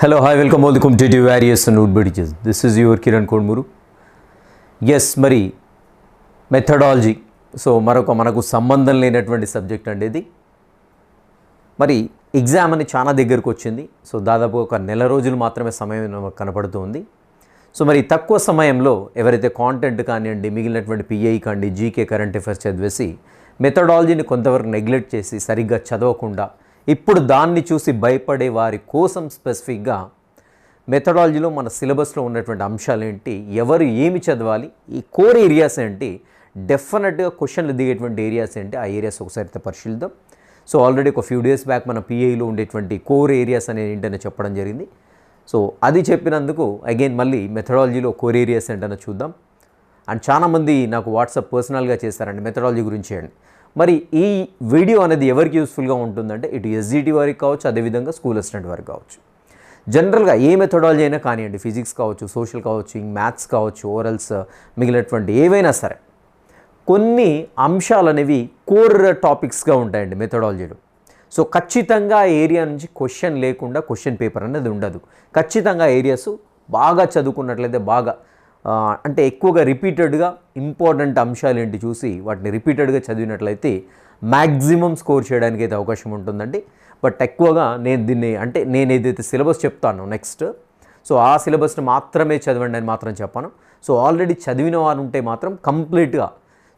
Hello, hi, welcome all. The competitive various and wood bridges. This is your Kiran Kodmuru. Yes మరి methodology so మరొక మనకు సంబంధం లేనటువంటి subject అండి ఇది. మరి ఎగ్జామ్ అని చాలా దగ్గరకు వచ్చింది. సో దాదాపు ఒక నెల రోజులు మాత్రమే సమయం మనకు కనపడుతుంది. సో మరి తక్కువ సమయంలో ఎవరైతే కాంటెంట్ కానివ్వండి మిగిలినటువంటి పిఐ కానీ జీకే కరెంట్ అఫైర్స్ చదివేసి మెథడాలజీని కొంతవరకు నెగ్లెక్ట్ చేసి సరిగ్గా చదవకుండా ఇప్పుడు దాన్ని చూసి భయపడే వారి కోసం స్పెసిఫిక్గా మెథడాలజీలో మన సిలబస్లో ఉన్నటువంటి అంశాలు ఏంటి ఎవరు ఏమి చదవాలి ఈ కోర్ ఏరియాస్ ఏంటి డెఫినెట్గా క్వశ్చన్లు దిగేటువంటి ఏరియాస్ ఏంటి ఆ ఏరియాస్ ఒకసారి అయితే పరిశీలిద్దాం. సో ఆల్రెడీ ఒక ఫ్యూ డేస్ బ్యాక్ మన పిఐలో ఉండేటువంటి కోర్ ఏరియాస్ అనేది ఏంటనే చెప్పడం జరిగింది. సో అది చెప్పినందుకు అగైన్ మళ్ళీ మెథడాలజీలో కోర్ ఏరియాస్ ఏంటనో చూద్దాం. అండ్ చాలామంది నాకు వాట్సాప్ పర్సనల్గా చేశారండి మెథడాలజీ గురించి అండి. మరి ఈ వీడియో అనేది ఎవరికి యూస్ఫుల్గా ఉంటుందంటే ఇటు ఎస్జిటి వారికి కావచ్చు అదేవిధంగా స్కూల్ అసిస్టెంట్ వారికి కావచ్చు. జనరల్గా ఏ మెథడాలజీ అయినా కానివ్వండి ఫిజిక్స్ కావచ్చు సోషల్ కావచ్చు మ్యాథ్స్ కావచ్చు ఓరల్స్ మిగిలినటువంటి ఏవైనా సరే కొన్ని అంశాలు అనేవి కోర్ టాపిక్స్గా ఉంటాయండి మెథడాలజీలో సో ఖచ్చితంగా ఆ ఏరియా నుంచి క్వశ్చన్ లేకుండా క్వశ్చన్ పేపర్ అనేది ఉండదు. ఖచ్చితంగా ఏరియాస్ బాగా చదువుకున్నట్లయితే బాగా అంటే ఎక్కువగా రిపీటెడ్గా ఇంపార్టెంట్ అంశాలు ఏంటి చూసి వాటిని రిపీటెడ్గా చదివినట్లయితే మ్యాక్సిమం స్కోర్ చేయడానికి అయితే అవకాశం ఉంటుందండి. బట్ ఎక్కువగా నేను దీన్ని అంటే నేను ఏదైతే సిలబస్ చెప్తాను నెక్స్ట్ సో ఆ సిలబస్ని మాత్రమే చదవండి అని మాత్రం చెప్పాను. సో ఆల్రెడీ చదివిన వారు ఉంటే మాత్రం కంప్లీట్గా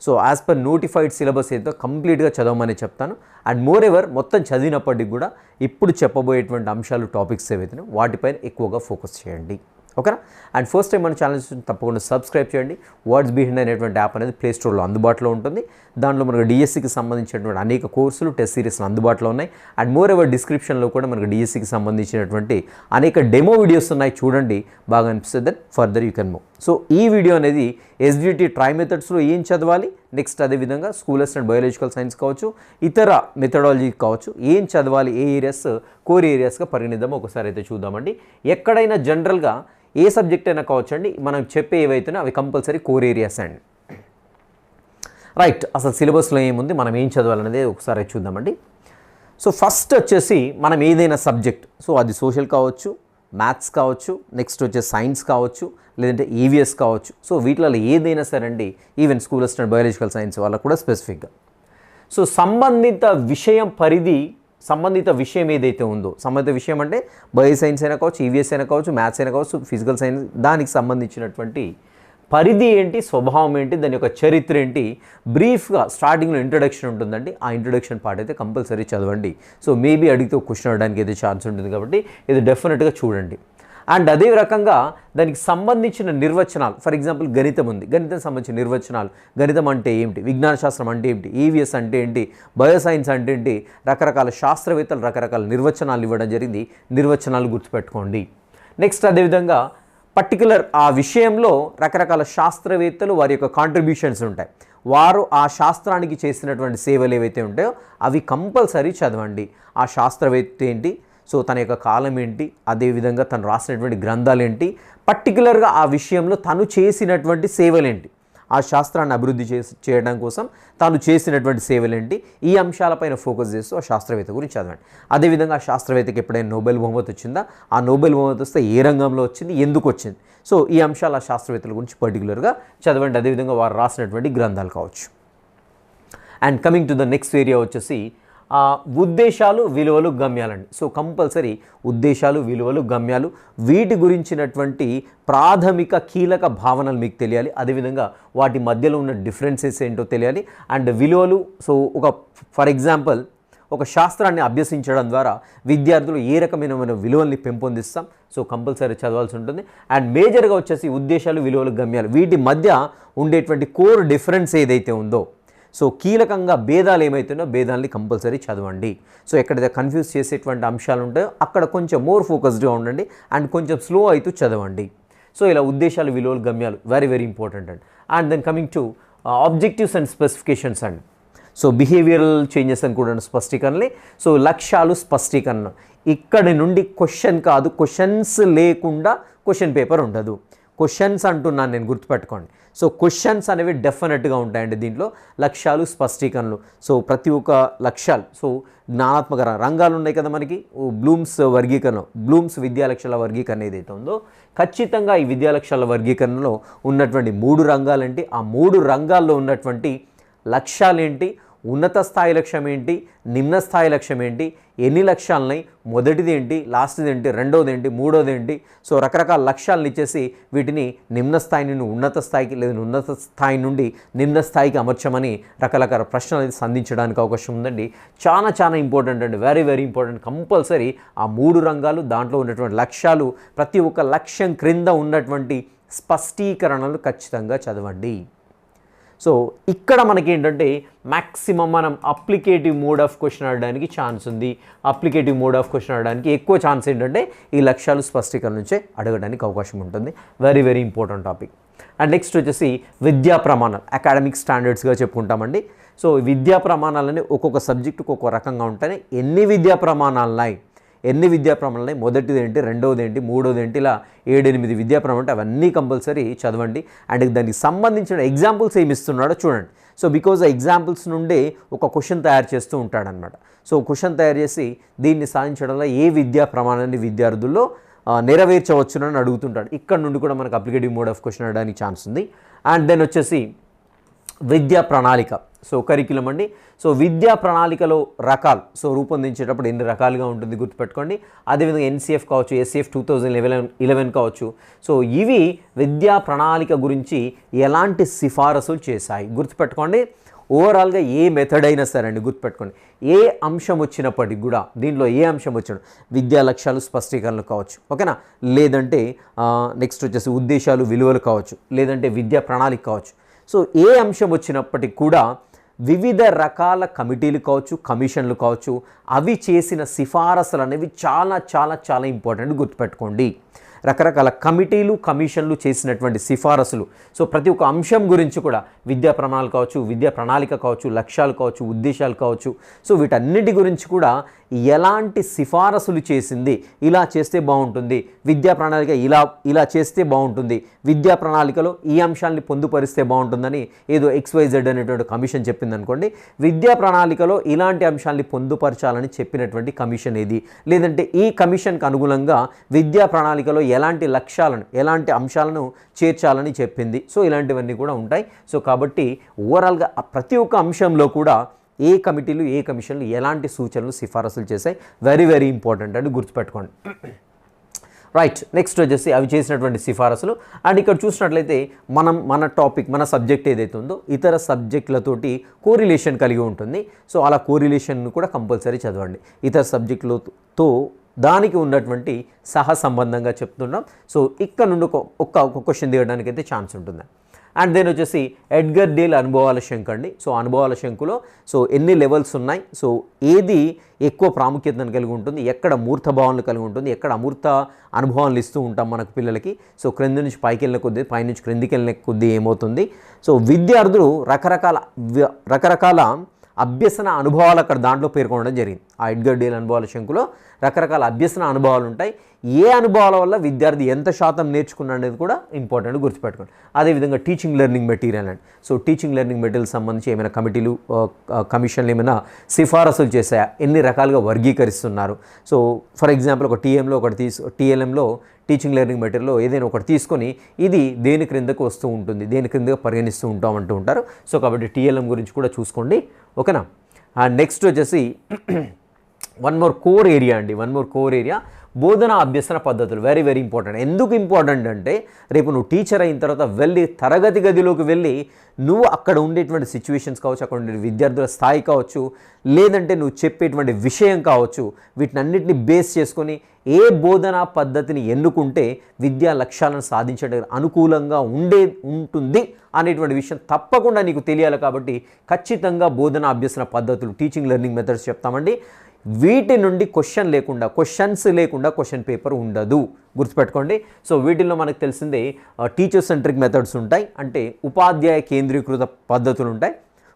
so as per notified syllabus ఏదో కంప్లీట్గా చదవమని చెప్తాను. అండ్ మోర్ ఎవర్ మొత్తం చదివినప్పటికి కూడా ఇప్పుడు చెప్పబోయేటువంటి అంశాలు టాపిక్స్ ఏవైతే వాటిపైన ఎక్కువగా ఫోకస్ చేయండి. ఓకేనా? అండ్ ఫస్ట్ టైం మన ఛానల్ తప్పకుండా సబ్స్క్రైబ్ చేయండి. వర్డ్స్ బిహైండ్ అనేటువంటి యాప్ అనేది ప్లే స్టోర్లో అందుబాటులో ఉంటుంది. దాంట్లో మనకు డిఎస్సికి సంబంధించినటువంటి అనేక కోర్సులు టెస్ట్ సిరీస్లు అందుబాటులో ఉన్నాయి. అండ్ మోర్ ఎవర్ డిస్క్రిప్షన్లో కూడా మనకు డిఎస్సికి సంబంధించినటువంటి అనేక డెమో వీడియోస్ ఉన్నాయి. చూడండి. బాగా అనిపిస్తుంది. Then further you can move so ఈ వీడియో అనేది ఎస్డిటి ట్రై మెథడ్స్లో ఏం చదవాలి? నెక్స్ట్ అదేవిధంగా స్కూల్ అండ్ బయాలజికల్ సైన్స్ కావచ్చు ఇతర మెథడాలజీ కావచ్చు ఏం చదవాలి? ఏ ఏరియాస్ కోర్ ఏరియాస్గా పరిగణిద్దాం ఒకసారి అయితే చూద్దామండి. ఎక్కడైనా జనరల్గా ఏ సబ్జెక్ట్ అయినా కావచ్చు అండి మనం చెప్పే ఏవైతేనే అవి కంపల్సరీ కోర్ ఏరియాస్ అండి. రైట్ అసలు సిలబస్లో ఏముంది? మనం ఏం చదవాలనేది ఒకసారి చూద్దామండి. సో ఫస్ట్ వచ్చేసి మనం ఏదైనా సబ్జెక్ట్ సో అది సోషల్ కావచ్చు మ్యాథ్స్ కావచ్చు నెక్స్ట్ వచ్చే సైన్స్ కావచ్చు లేదంటే ఈవీఎస్ కావచ్చు. సో వీటిలో ఏదైనా సరే అండి even school assistant biological science వాళ్ళకు కూడా స్పెసిఫిక్గా సో సంబంధిత విషయం పరిధి సంబంధిత విషయం ఏదైతే ఉందో సంబంధిత విషయం అంటే బయో సైన్స్ అయినా కావచ్చు ఈవీఎస్ అయినా కావచ్చు మ్యాథ్స్ అయినా కావచ్చు ఫిజికల్ సైన్స్ దానికి సంబంధించినటువంటి పరిధి ఏంటి స్వభావం ఏంటి దాని యొక్క చరిత్ర ఏంటి బ్రీఫ్గా స్టార్టింగ్లో ఇంట్రడక్షన్ ఉంటుందండి. ఆ ఇంట్రడక్షన్ పార్ట్ అయితే కంపల్సరీ చదవండి. సో మేబీ అడిగితే క్వశ్చన్ అడడానికి అయితే ఛాన్స్ ఉంటుంది కాబట్టి ఇది డెఫినెట్గా చూడండి. అండ్ అదే రకంగా దానికి సంబంధించిన నిర్వచనాలు ఫర్ ఎగ్జాంపుల్ గణితం ఉంది. గణితం సంబంధించిన నిర్వచనాలు గణితం అంటే ఏమిటి విజ్ఞాన శాస్త్రం అంటే ఏమిటి ఈవీఎస్ అంటే ఏంటి బయోసైన్స్ అంటే ఏంటి రకరకాల శాస్త్రవేత్తలు రకరకాల నిర్వచనాలు ఇవ్వడం జరిగింది. నిర్వచనాలు గుర్తుపెట్టుకోండి. నెక్స్ట్ అదేవిధంగా పర్టికులర్ ఆ విషయంలో రకరకాల శాస్త్రవేత్తలు వారి యొక్క కాంట్రిబ్యూషన్స్ ఉంటాయి. వారు ఆ శాస్త్రానికి చేసినటువంటి సేవలు ఏవైతే ఉంటాయో అవి కంపల్సరీ చదవండి. ఆ శాస్త్రవేత్త ఏంటి? సో తన యొక్క కాలం ఏంటి? అదేవిధంగా తను రాసినటువంటి గ్రంథాలు ఏంటి? పర్టికులర్గా ఆ విషయంలో తను చేసినటువంటి సేవలేంటి ఆ శాస్త్రాన్ని అభివృద్ధి చేసి చేయడం కోసం తాను చేసినటువంటి సేవలేంటి? ఈ అంశాలపైన ఫోకస్ చేస్తూ ఆ శాస్త్రవేత్త గురించి చదవండి. అదేవిధంగా ఆ శాస్త్రవేత్తకి ఎప్పుడైనా నోబెల్ బహుమతి వచ్చిందా? ఆ నోబెల్ బహుమతి వస్తే ఏ రంగంలో వచ్చింది? ఎందుకు వచ్చింది? సో ఈ అంశాలు ఆ శాస్త్రవేత్తల గురించి పర్టికులర్గా చదవండి. అదేవిధంగా వారు రాసినటువంటి గ్రంథాలు కావచ్చు. And coming to the next area వచ్చేసి ఉద్దేశాలు విలువలు గమ్యాలండి. సో కంపల్సరీ ఉద్దేశాలు విలువలు గమ్యాలు వీటి గురించినటువంటి ప్రాథమిక కీలక భావనలు మీకు తెలియాలి. అదేవిధంగా వాటి మధ్యలో ఉన్న డిఫరెన్సెస్ ఏంటో తెలియాలి. అండ్ విలువలు సో ఒక ఫర్ ఎగ్జాంపుల్ ఒక శాస్త్రాన్ని అభ్యసించడం ద్వారా విద్యార్థులు ఏ రకమైన విలువల్ని పెంపొందిస్తాం. సో కంపల్సరీ చదవాల్సి ఉంటుంది. అండ్ మేజర్గా వచ్చేసి ఉద్దేశాలు విలువలు గమ్యాలు వీటి మధ్య ఉండేటువంటి కోర్ డిఫరెన్స్ ఏదైతే ఉందో సో కీలకంగా భేదాలు ఏమైతున్నాయో భేదాలని కంపల్సరీ చదవండి. సో ఎక్కడైతే కన్ఫ్యూజ్ చేసేటువంటి అంశాలు ఉంటాయో అక్కడ కొంచెం మోర్ ఫోకస్డ్గా ఉండండి అండ్ కొంచెం స్లో అవుతూ చదవండి. సో ఇలా ఉద్దేశాలు విలువలు గమ్యాలు very very important and. And then coming to objectives and specifications and. So behavioural changes అని కూడా స్పష్టీకరణలే. సో లక్ష్యాలు స్పష్టీకరణ. ఇక్కడి నుండి క్వశ్చన్ కాదు క్వశ్చన్స్ లేకుండా క్వశ్చన్ పేపర్ ఉండదు. క్వశ్చన్స్ అంటున్నాను నేను గుర్తుపెట్టుకోండి. సో క్వశ్చన్స్ అనేవి డెఫినెట్గా ఉంటాయండి దీంట్లో. లక్ష్యాలు స్పష్టీకరణలు. సో ప్రతి ఒక్క లక్ష్యాలు. సో జ్ఞానాత్మక రంగాలు ఉన్నాయి కదా మనకి. బ్లూమ్స్ వర్గీకరణ. బ్లూమ్స్ విద్యా లక్ష్యాల వర్గీకరణ ఏదైతే ఉందో ఖచ్చితంగా ఈ విద్యా లక్ష్యాల వర్గీకరణలో ఉన్నటువంటి మూడు రంగాలంటే ఆ మూడు రంగాల్లో ఉన్నటువంటి లక్ష్యాలేంటి? ఉన్నత స్థాయి లక్ష్యం ఏంటి? నిమ్న స్థాయి లక్ష్యం ఏంటి? ఎన్ని లక్ష్యాలని? మొదటిది ఏంటి? లాస్ట్ది ఏంటి? రెండోది ఏంటి? మూడోది ఏంటి? సో రకరకాల లక్ష్యాలను ఇచ్చేసి వీటిని నిమ్న స్థాయి నుండి ఉన్నత స్థాయికి లేదా ఉన్నత స్థాయి నుండి నిమ్న స్థాయికి అమర్చమని రకరకాల ప్రశ్నలు అయితే సంధించడానికి అవకాశం ఉందండి. చాలా చాలా ఇంపార్టెంట్ అండి. Very very important. కంపల్సరీ ఆ మూడు రంగాలు దాంట్లో ఉన్నటువంటి లక్ష్యాలు ప్రతి ఒక్క లక్ష్యం క్రింద ఉన్నటువంటి స్పష్టీకరణలు ఖచ్చితంగా చదవండి. సో ఇక్కడ మనకి ఏంటంటే మ్యాక్సిమం మనం అప్లికేటివ్ మోడ్ ఆఫ్ క్వశ్చన్ అడడానికి ఛాన్స్ ఉంది. అప్లికేటివ్ మోడ్ ఆఫ్ క్వశ్చన్ అడడానికి ఎక్కువ ఛాన్స్ ఏంటంటే ఈ లక్ష్యాలు స్పష్టీకరణ నుంచే అడగడానికి అవకాశం ఉంటుంది. Very very important topic and next వచ్చేసి విద్యా ప్రమాణాలు. అకాడమిక్ స్టాండర్డ్స్గా చెప్పుకుంటామండి. సో విద్యా ప్రమాణాలని ఒక్కొక్క సబ్జెక్టుకు ఒక్కొక్క రకంగా ఉంటాయి. ఎన్ని విద్యా ప్రమాణాలున్నాయి? ఎన్ని విద్యా ప్రమాణాలు ఉన్నాయి మొదటిది ఏంటి రెండవది ఏంటి మూడోది ఏంటి ఇలా ఏడెనిమిది విద్యా ప్రమాణాలు అంటే అవన్నీ కంపల్సరీ చదవండి. అండ్ దానికి సంబంధించిన ఎగ్జాంపుల్స్ ఏమి ఇస్తున్నాడో చూడండి. సో బికాజ్ ఆ ఎగ్జాంపుల్స్ నుండే ఒక క్వశ్చన్ తయారు చేస్తూ ఉంటాడనమాట సో క్వశ్చన్ తయారు చేసి దీన్ని సాధించడంలో ఏ విద్యా ప్రమాణాన్ని విద్యార్థుల్లో నెరవేర్చవచ్చునని అడుగుతుంటాడు. ఇక్కడ నుండి కూడా మనకు అప్లికేటివ్ మోడ్ ఆఫ్ క్వశ్చన్ అడడానికి ఛాన్స్ ఉంది. అండ్ దెన్ వచ్చేసి విద్యా ప్రణాళిక. సో కరికులం అండి. సో విద్యా ప్రణాళికలో రకాలు. సో రూపొందించేటప్పుడు ఎన్ని రకాలుగా ఉంటుంది గుర్తుపెట్టుకోండి. అదేవిధంగా ఎన్సీఎఫ్ కావచ్చు SCF two thousand eleven eleven కావచ్చు. సో ఇవి విద్యా ప్రణాళిక గురించి ఎలాంటి సిఫారసులు చేశాయి గుర్తుపెట్టుకోండి. ఓవరాల్గా ఏ మెథడ్ అయినా సరే అండి గుర్తుపెట్టుకోండి. ఏ అంశం వచ్చినప్పటికి కూడా దీనిలో ఏ అంశం వచ్చిన విద్యా లక్ష్యాలు స్పష్టీకరణలు కావచ్చు. ఓకేనా? లేదంటే నెక్స్ట్ వచ్చేసి ఉద్దేశాలు విలువలు కావచ్చు. లేదంటే విద్యా ప్రణాళిక కావచ్చు. సో ఏ అంశం వచ్చినప్పటికి కూడా వివిధ రకాల కమిటీలు కావచ్చు కమిషన్లు కావచ్చు అవి చేసిన సిఫారసులు అనేవి చాలా చాలా చాలా ఇంపార్టెంట్ గుర్తుపెట్టుకోండి. రకరకాల కమిటీలు కమిషన్లు చేసినటువంటి సిఫారసులు. సో ప్రతి ఒక్క అంశం గురించి కూడా విద్యా ప్రమాణాలు కావచ్చు విద్యా ప్రణాళిక కావచ్చు లక్ష్యాలు కావచ్చు ఉద్దేశాలు కావచ్చు. సో వీటన్నిటి గురించి కూడా ఎలాంటి సిఫారసులు చేసింది? ఇలా చేస్తే బాగుంటుంది. విద్యా ప్రణాళిక ఇలా ఇలా చేస్తే బాగుంటుంది. విద్యా ప్రణాళికలో ఈ అంశాన్ని పొందుపరిస్తే బాగుంటుందని ఏదో ఎక్స్వైజెడ్ అనేటువంటి కమిషన్ చెప్పింది అనుకోండి విద్యా ప్రణాళికలో ఇలాంటి అంశాన్ని పొందుపరచాలని చెప్పినటువంటి కమిషన్ ఏది? లేదంటే ఈ కమిషన్కి అనుగుణంగా విద్యా ప్రణాళికలో ఎలాంటి లక్ష్యాలను ఎలాంటి అంశాలను చేర్చాలని చెప్పింది. సో ఇలాంటివన్నీ కూడా ఉంటాయి. సో కాబట్టి ఓవరాల్గా ప్రతి ఒక్క అంశంలో కూడా ఏ కమిటీలు ఏ కమిషన్లు ఎలాంటి సూచనలు సిఫారసులు చేశాయి? వెరీ వెరీ ఇంపార్టెంట్ అని గుర్తుపెట్టుకోండి. రైట్ నెక్స్ట్ వచ్చేసి అవి చేసినటువంటి సిఫారసులు. అండ్ ఇక్కడ చూసినట్లయితే మనం మన టాపిక్ మన సబ్జెక్ట్ ఏదైతే ఉందో ఇతర సబ్జెక్టులతోటి కోరిలేషన్ కలిగి ఉంటుంది. సో అలా కోరిలేషన్ కూడా కంపల్సరీ చదవండి. ఇతర సబ్జెక్టులతో దానికి ఉన్నటువంటి సహ సంబంధంగా చెప్తున్నాం. సో ఇక్కడ నుండి ఒక ఒక్క ఒక క్వశ్చన్ దిగడానికి అయితే ఛాన్స్ ఉంటుంది. అండ్ దెన్ వచ్చేసి ఎడ్గర్ డీల్ అనుభవాల శంకు అండి. సో అనుభవాల శంకులో సో ఎన్ని లెవెల్స్ ఉన్నాయి? సో ఏది ఎక్కువ ప్రాముఖ్యతను కలిగి ఉంటుంది? ఎక్కడ మూర్త భావనలు కలిగి ఉంటుంది? ఎక్కడ అమూర్త అనుభవాలు ఇస్తూ ఉంటాం మనకు పిల్లలకి? సో క్రింది నుంచి పైకి వెళ్ళిన కొద్దీ పైనుంచి క్రిందికి వెళ్ళిన కొద్దీ ఏమవుతుంది? సో విద్యార్థులు రకరకాల రకరకాల అభ్యసన అనుభవాలు అక్కడ దాంట్లో పేర్కొనడం జరిగింది. ఆ ఎడ్గర్ డేల్ అనుభవాల శంకులో రకరకాల అభ్యసన అనుభవాలు ఉంటాయి. ఏ అనుభవాల వల్ల విద్యార్థి ఎంత శాతం నేర్చుకున్నాడు అనేది కూడా ఇంపార్టెంట్ గుర్తుపెట్టుకోండి. అదేవిధంగా టీచింగ్ లెర్నింగ్ మెటీరియల్ అండి. సో టీచింగ్ లెర్నింగ్ మెటీరియల్ సంబంధించి ఏమైనా కమిటీలు కమిషన్లు ఏమైనా సిఫారసులు చేశాయా? ఎన్ని రకాలుగా వర్గీకరిస్తున్నారు? సో ఫర్ ఎగ్జాంపుల్ ఒక టీఎంలో ఒకటి తీసు టీఎల్ఎంలో టీచింగ్ లెర్నింగ్ మెటీరియల్లో ఏదైనా ఒకటి తీసుకొని ఇది దేని క్రిందకు వస్తూ ఉంటుంది దేని క్రిందగా పరిగణిస్తూ ఉంటాం అంటూ ఉంటారు. సో కాబట్టి టీఎల్ఎం గురించి కూడా చూసుకోండి. ఓకేనా? నెక్స్ట్ వచ్చేసి వన్ మోర్ కోర్ ఏరియా అండి. వన్ మోర్ కోర్ ఏరియా బోధన అభ్యసన పద్ధతులు వెరీ వెరీ ఇంపార్టెంట్ ఎందుకు ఇంపార్టెంట్ అంటే రేపు నువ్వు టీచర్ అయిన తర్వాత వెళ్ళి తరగతి గదిలోకి వెళ్ళి నువ్వు అక్కడ ఉండేటువంటి సిచ్యువేషన్స్ కావచ్చు అక్కడ ఉండే విద్యార్థుల స్థాయి కావచ్చు లేదంటే నువ్వు చెప్పేటువంటి విషయం కావచ్చు వీటినన్నిటిని బేస్ చేసుకొని ఏ బోధనా పద్ధతిని ఎన్నుకుంటే విద్యా లక్ష్యాలను సాధించడానికి అనుకూలంగా ఉండే ఉంటుంది అనేటువంటి విషయం తప్పకుండా నీకు తెలియాలి కాబట్టి ఖచ్చితంగా బోధన అభ్యసన పద్ధతులు టీచింగ్ లెర్నింగ్ మెథడ్స్ చెప్తామండి. వీటి నుండి క్వశ్చన్ లేకుండా క్వశ్చన్స్ లేకుండా క్వశ్చన్ పేపర్ ఉండదు. గుర్తుపెట్టుకోండి. సో వీటిల్లో మనకు తెలిసిందే టీచర్ సెంట్రిక్ మెథడ్స్ ఉంటాయి. అంటే ఉపాధ్యాయ కేంద్రీకృత పద్ధతులు ఉంటాయి.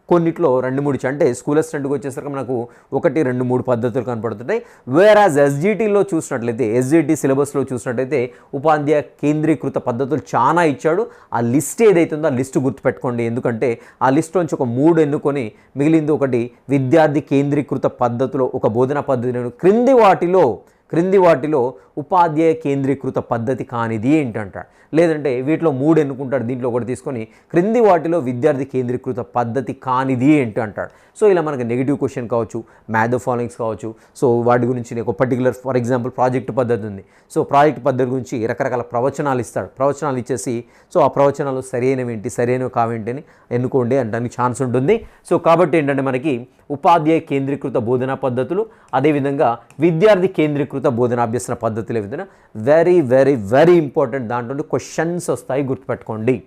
కొన్నిట్లో రెండు మూడు అంటే స్కూల్ అసిస్టెంట్కి వచ్చేసరికి మనకు ఒకటి రెండు మూడు పద్ధతులు కనపడుతుంటాయి. వేరాజ్ ఎస్జిటిలో చూసినట్లయితే ఎస్జిటి సిలబస్లో చూసినట్లయితే ఉపాధ్యాయ కేంద్రీకృత పద్ధతులు చాలా ఇచ్చాడు. ఆ లిస్ట్ ఏదైతే ఉందో ఆ లిస్ట్ గుర్తుపెట్టుకోండి. ఎందుకంటే ఆ లిస్ట్ నుంచి ఒక మూడు ఎన్నుకొని మిగిలింది ఒకటి విద్యార్థి కేంద్రీకృత పద్ధతిలో ఒక బోధనా పద్ధతి క్రింది వాటిలో క్రింది వాటిలో ఉపాధ్యాయ కేంద్రీకృత పద్ధతి కానిది ఏంటంటాడు? లేదంటే వీటిలో మూడు ఎన్నుకుంటాడు దీంట్లో ఒకటి తీసుకొని క్రింది వాటిలో విద్యార్థి కేంద్రీకృత పద్ధతి కానిది ఏంటి అంటాడు సో ఇలా మనకి నెగిటివ్ క్వశ్చన్ కావచ్చు మ్యాథ్ ఫాలోయింగ్స్ కావచ్చు సో వాటి గురించి ఒక పర్టికులర్ ఫర్ ఎగ్జాంపుల్ ప్రాజెక్ట్ పద్ధతి ఉంది. సో ప్రాజెక్ట్ పద్ధతి గురించి రకరకాల ప్రవచనాలు ఇస్తాడు. ప్రవచనాలు ఇచ్చేసి సో ఆ ప్రవచనాలు సరైనవి ఏంటి సరైనవి కావేంటి అని ఎన్నుకోండి అంటానికి ఛాన్స్ ఉంటుంది. సో కాబట్టి ఏంటంటే మనకి ఉపాధ్యాయ కేంద్రీకృత బోధనా పద్ధతులు అదేవిధంగా విద్యార్థి కేంద్రీకృత బోధనాభ్యసన పద్ధతులు ఏ విధంగా వెరీ వెరీ వెరీ ఇంపార్టెంట్ దాంట్లో క్వశ్చన్స్ వస్తాయి గుర్తుపెట్టుకోండి.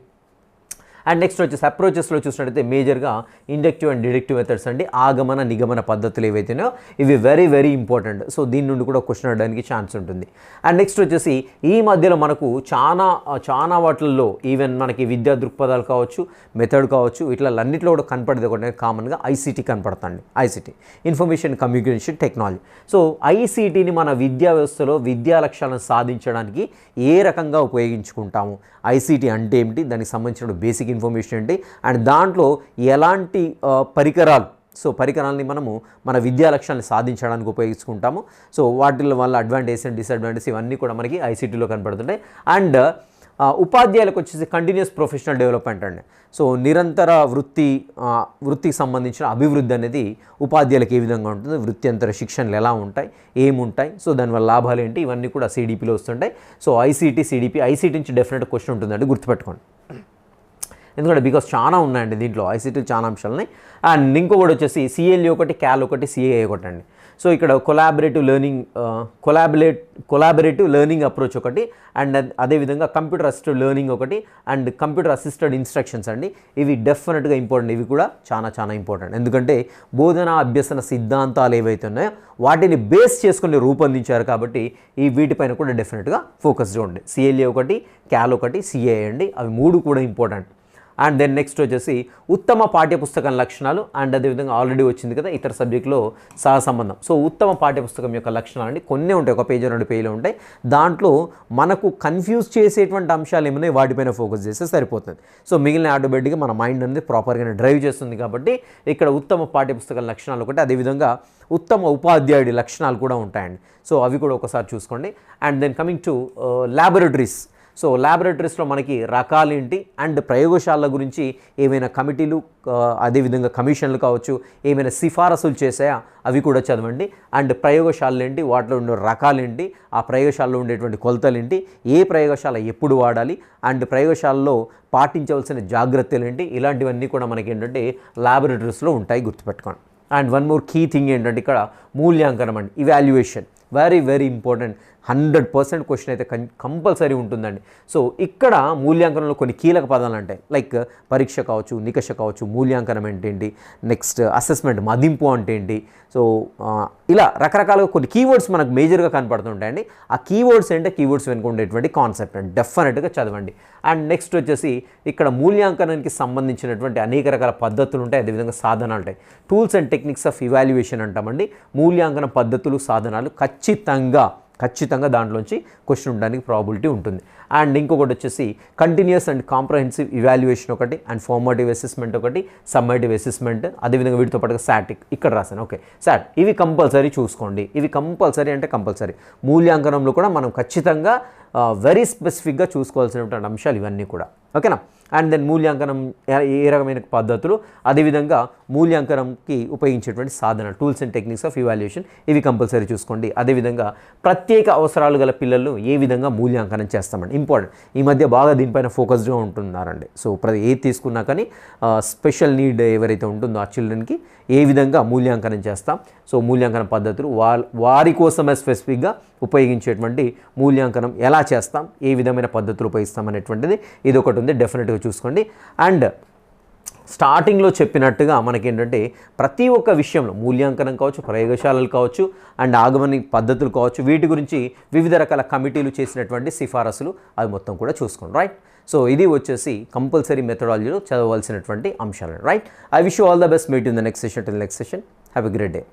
అండ్ నెక్స్ట్ వచ్చేసి అప్రోచెస్లో చూసినట్టయితే మేజర్గా ఇండక్టివ్ అండ్ డిడక్టివ్ మెథడ్స్ అండి. ఆగమన నిగమన పద్ధతులు ఏవైతేనో ఇవి వెరీ వెరీ ఇంపార్టెంట్ సో దీని నుండి కూడా క్వశ్చన్ అడడానికి ఛాన్స్ ఉంటుంది. అండ్ నెక్స్ట్ వచ్చేసి ఈ మధ్యలో మనకు చాలా చాలా వాటిల్లో ఈవెన్ మనకి విద్యా దృక్పథాలు కావచ్చు మెథడ్ కావచ్చు వీటిలన్నింటిలో కూడా కనపడేది ఒకటి కామన్గా ఐసీటీ కనపడుతుంది. ICT information communication technology so ఐసీటీని మన విద్యా వ్యవస్థలో విద్యా లక్ష్యాలను సాధించడానికి ఏ రకంగా ఉపయోగించుకుంటాము? ఐసీటీ అంటే ఏమిటి? దానికి సంబంధించిన బేసిక్ ఇన్ఫర్మేషన్ ఏంటి? అండ్ దాంట్లో ఎలాంటి పరికరాలు? సో పరికరాలని మనము మన విద్యా లక్ష్యాన్ని సాధించడానికి ఉపయోగించుకుంటాము. సో వాటి వల్ల అడ్వాంటేజ్ అండ్ డిసడ్వాంటేజ్ ఇవన్నీ కూడా మనకి ఐసీటీలో కనపడుతుంటాయి. అండ్ ఉపాధ్యాయులకు వచ్చేసి కంటిన్యూస్ ప్రొఫెషనల్ డెవలప్మెంట్ అండి. సో నిరంతర వృత్తి వృత్తికి సంబంధించిన అభివృద్ధి అనేది ఉపాధ్యాయులకు ఏ విధంగా ఉంటుంది? వృత్తింతర శిక్షణలు ఎలా ఉంటాయి? ఏముంటాయి? సో దానివల్ల లాభాలు ఏంటి? ఇవన్నీ కూడా సిడిపిలో వస్తుంటాయి. సో ఐసీటీ సిడిపి ఐసీటీ నుంచి డెఫినెట్ క్వశ్చన్ ఉంటుందండి. గుర్తుపెట్టుకోండి. ఎందుకంటే బికాస్ చాలా ఉన్నాయండి దీంట్లో ఐసీటీలు చాలా అంశాలు ఉన్నాయి అండ్ ఇంకొకటి వచ్చేసి సిఎల్ఈ ఒకటి క్యాల్ ఒకటి సిఏఏ ఒకటి అండి. సో ఇక్కడ collaborative learning collaborate collaborative learning approach ఒకటి అండ్ అదేవిధంగా కంప్యూటర్ అసిస్టెడ్ లెర్నింగ్ ఒకటి అండ్ కంప్యూటర్ అసిస్టెడ్ ఇన్స్ట్రక్షన్స్ అండి. ఇవి డెఫినెట్గా ఇంపార్టెంట్ ఇవి కూడా చాలా చాలా ఇంపార్టెంట్ ఎందుకంటే బోధన అభ్యసన సిద్ధాంతాలు ఏవైతే ఉన్నాయో వాటిని బేస్ చేసుకుని రూపొందించారు కాబట్టి ఈ వీటిపైన కూడా డెఫినెట్గా ఫోకస్డ్ ఉండే. సిఎల్ఏ ఒకటి క్యాల్ ఒకటి సిఏ అండి. అవి మూడు కూడా ఇంపార్టెంట్ అండ్ దెన్ నెక్స్ట్ వచ్చేసి ఉత్తమ పాఠ్యపుస్తకం లక్షణాలు అండ్ అదేవిధంగా ఆల్రెడీ వచ్చింది కదా ఇతర సబ్జెక్టులో సహసంబంధం సో ఉత్తమ పాఠ్యపుస్తకం యొక్క లక్షణాలు అండి కొన్ని ఉంటాయి. ఒక పేజీ రెండు పేజీలు ఉంటాయి. దాంట్లో మనకు కన్ఫ్యూజ్ చేసేటువంటి అంశాలు ఏమైనా వాటిపైన ఫోకస్ చేస్తే సరిపోతుంది. సో మిగిలిన ఆటోమేటిక్గా మన మైండ్ అనేది ప్రాపర్గా డ్రైవ్ చేస్తుంది కాబట్టి ఇక్కడ ఉత్తమ పాఠ్యపుస్తకం లక్షణాలు ఒకటి అదేవిధంగా ఉత్తమ ఉపాధ్యాయుడి లక్షణాలు కూడా ఉంటాయండి. సో అవి కూడా ఒకసారి చూసుకోండి. And then coming to laboratories so ల్యాబొరేటరీస్లో మనకి రకాలేంటి అండ్ ప్రయోగశాలల గురించి ఏమైనా కమిటీలు అదేవిధంగా కమిషన్లు కావచ్చు ఏమైనా సిఫారసులు చేసాయా అవి కూడా చదవండి. అండ్ ప్రయోగశాలలు ఏంటి? వాటిలో ఉండే రకాలేంటి ఆ ప్రయోగశాలలో ఉండేటువంటి కొలతలు ఏంటి? ఏ ప్రయోగశాల ఎప్పుడు వాడాలి? అండ్ ప్రయోగశాలలో పాటించవలసిన జాగ్రత్తలు ఏంటి? ఇలాంటివన్నీ కూడా మనకి ఏంటంటే ల్యాబొరేటరీస్లో ఉంటాయి గుర్తుపెట్టుకోండి. And one more key thing ఏంటంటే ఇక్కడ మూల్యాంకనం అండి evaluation very very important hundred percent question అయితే కం కంపల్సరీ ఉంటుందండి. సో ఇక్కడ మూల్యాంకనంలో కొన్ని కీలక పదాలు ఉంటాయి లైక్ పరీక్ష కావచ్చు నికష కావచ్చు మూల్యాంకనం ఏంటి నెక్స్ట్ అసెస్మెంట్ మదింపు అంటే ఏంటి సో ఇలా రకరకాలుగా కొన్ని కీవర్డ్స్ మనకు మేజర్గా కనపడుతుంటాయండి. ఆ కీవర్డ్స్ అంటే కీవర్డ్స్ వెనుక ఉండేటువంటి కాన్సెప్ట్ అండి. డెఫినెట్గా చదవండి. అండ్ నెక్స్ట్ వచ్చేసి ఇక్కడ మూల్యాంకనానికి సంబంధించినటువంటి అనేక రకాల పద్ధతులు ఉంటాయి. అదేవిధంగా సాధనాలు ఉంటాయి. Tools and techniques of evaluation అంటామండి. మూల్యాంకన పద్ధతులు సాధనాలు ఖచ్చితంగా ఖచ్చితంగా దాంట్లోంచి క్వశ్చన్ ఉండడానికి ప్రాబిలిటీ ఉంటుంది. అండ్ ఇంకొకటి వచ్చేసి కంటిన్యూస్ అండ్ కాంప్రహెన్సివ్ ఇవాల్యుయేషన్ ఒకటి అండ్ ఫార్మేటివ్ అసెస్మెంట్ ఒకటి సమ్మేటివ్ అసెస్మెంట్ అదేవిధంగా వీటితో పాటుగా సాటిక్ ఇక్కడ రాశాను. ఓకే సాట్ ఇవి కంపల్సరీ చూసుకోండి. ఇవి కంపల్సరీ అంటే కంపల్సరీ మూల్యాంకనంలో కూడా మనం ఖచ్చితంగా వెరీ స్పెసిఫిక్గా చూసుకోవాల్సినటువంటి అంశాలు ఇవన్నీ కూడా. ఓకేనా అండ్ దెన్ మూల్యాంకనం ఏ- రకమైన పద్ధతులు అదేవిధంగా మూల్యాంకనంకి ఉపయోగించేటువంటి సాధన tools and techniques of evaluation ఇవి కంపల్సరీ చూసుకోండి. అదేవిధంగా ప్రత్యేక అవసరాలు గల పిల్లలు ఏ విధంగా మూల్యాంకనం చేస్తామండి? ఇంపార్టెంట్. ఈ మధ్య బాగా దీనిపైన ఫోకస్డ్గా ఉంటున్నారండి. సో ప్రతి ఏది తీసుకున్నా కానీ స్పెషల్ నీడ్ ఎవరైతే ఉంటుందో ఆ చిల్డ్రన్కి ఏ విధంగా మూల్యాంకనం చేస్తాం? సో మూల్యాంకన పద్ధతులు వా- వారి కోసమే స్పెసిఫిక్గా ఉపయోగించేటువంటి మూల్యాంకనం ఎలా చేస్తాం ఏ విధమైన పద్ధతులు ఉపయోగిస్తాం అనేటువంటిది ఇది ఒకటి ఉంది డెఫినెట్గా చూసుకోండి. అండ్ స్టార్టింగ్లో చెప్పినట్టుగా మనకేంటంటే ప్రతి ఒక్క విషయంలో మూల్యాంకనం కావచ్చు ప్రయోగశాలలు కావచ్చు అండ్ ఆగమని పద్ధతులు కావచ్చు వీటి గురించి వివిధ రకాల కమిటీలు చేసినటువంటి సిఫారసులు అవి మొత్తం కూడా చూసుకోండి రైట్ సో ఇది వచ్చేసి కంపల్సరీ మెథడాలజీలో చదవాల్సినటువంటి అంశాలు right I wish all the best meet in the next session till next session have a great day